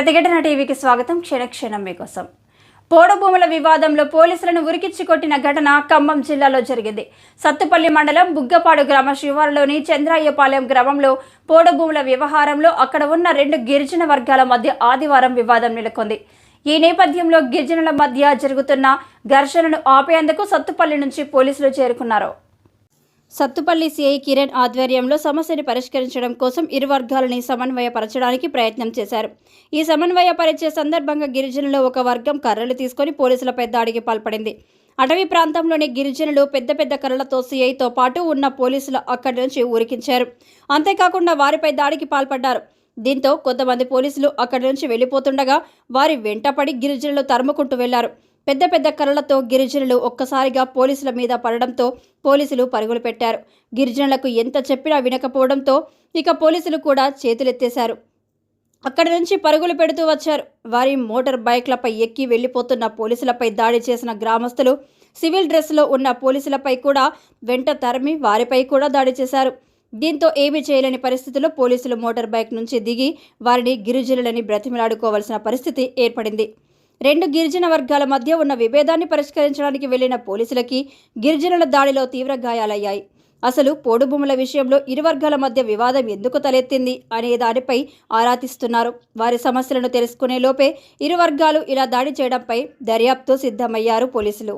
ప్రతిఘటన టీవీకి స్వాగతం. క్షణక్షణం మీకోసం. పోడభూముల వివాదంలో పోలీసులను ఉరికిచ్చి కొట్టిన ఘటన ఖమ్మం జిల్లాలో జరిగింది. సత్తుపల్లి మండలం బుగ్గపాడు గ్రామ శివారులోని చంద్రాయ్యపాలెం గ్రామంలో పోడభూముల వ్యవహారంలో అక్కడ ఉన్న రెండు గిరిజన వర్గాల మధ్య ఆదివారం వివాదం నెలకొంది. ఈ నేపథ్యంలో గిరిజనుల మధ్య జరుగుతున్న ఘర్షణను ఆపేందుకు సత్తుపల్లి నుంచి పోలీసులు చేరుకున్నారు. సత్తుపల్లి సిఐ కిరణ్ ఆధ్వర్యంలో సమస్యని పరిష్కరించడం కోసం ఇరు వర్గాలని సమన్వయపరచడానికి ప్రయత్నం చేశారు. ఈ సమన్వయపరిచే సందర్భంగా గిరిజనులు ఒక వర్గం కర్రలు తీసుకొని పోలీసులపై దాడికి పాల్పడింది. అటవీ ప్రాంతంలోని గిరిజనులు పెద్ద పెద్ద కర్రలతో సిఐతో పాటు ఉన్న పోలీసులు అక్కడి నుంచి ఊరికించారు. అంతేకాకుండా వారిపై దాడికి పాల్పడ్డారు. దీంతో కొంతమంది పోలీసులు అక్కడి నుంచి వెళ్ళిపోతుండగా వారి వెంటపడి గిరిజనులు తరుముకుంటూ వెళ్ళారు. పెద్ద పెద్ద కర్రలతో గిరిజనులు ఒక్కసారిగా పోలీసుల మీద పడడంతో పోలీసులు పరుగులు పెట్టారు. గిరిజనులకు ఎంత చెప్పినా వినకపోవడంతో ఇక పోలీసులు కూడా చేతులెత్తేశారు. అక్కడి నుంచి పరుగులు పెడుతూ వచ్చారు. వారి మోటార్ బైక్లపై ఎక్కి వెళ్ళిపోతున్న పోలీసులపై దాడి చేసిన గ్రామస్తులు సివిల్ డ్రెస్లో ఉన్న పోలీసులపై కూడా వెంట తరిమి వారిపై కూడా దాడి చేశారు. దీంతో ఏమీ చేయలేని పరిస్థితిలో పోలీసులు మోటార్ బైక్ నుంచి దిగి వారిని గిరిజనులని బ్రతిమలాడుకోవాల్సిన పరిస్థితి ఏర్పడింది. రెండు గిరిజన వర్గాల మధ్య ఉన్న విభేదాన్ని పరిష్కరించడానికి వెళ్ళిన పోలీసులకి గిరిజనుల దాడిలో తీవ్ర గాయాలయ్యాయి. అసలు పోడు భూముల విషయంలో ఇరు వర్గాల మధ్య వివాదం ఎందుకు తలెత్తింది అనే దానిపై ఆరాతిస్తున్నారు వారి సమస్యలను తెలుసుకునే లోపే ఇరు వర్గాలు ఇలా దాడి చేయడంపై దర్యాప్తు సిద్ధమయ్యారు పోలీసులు.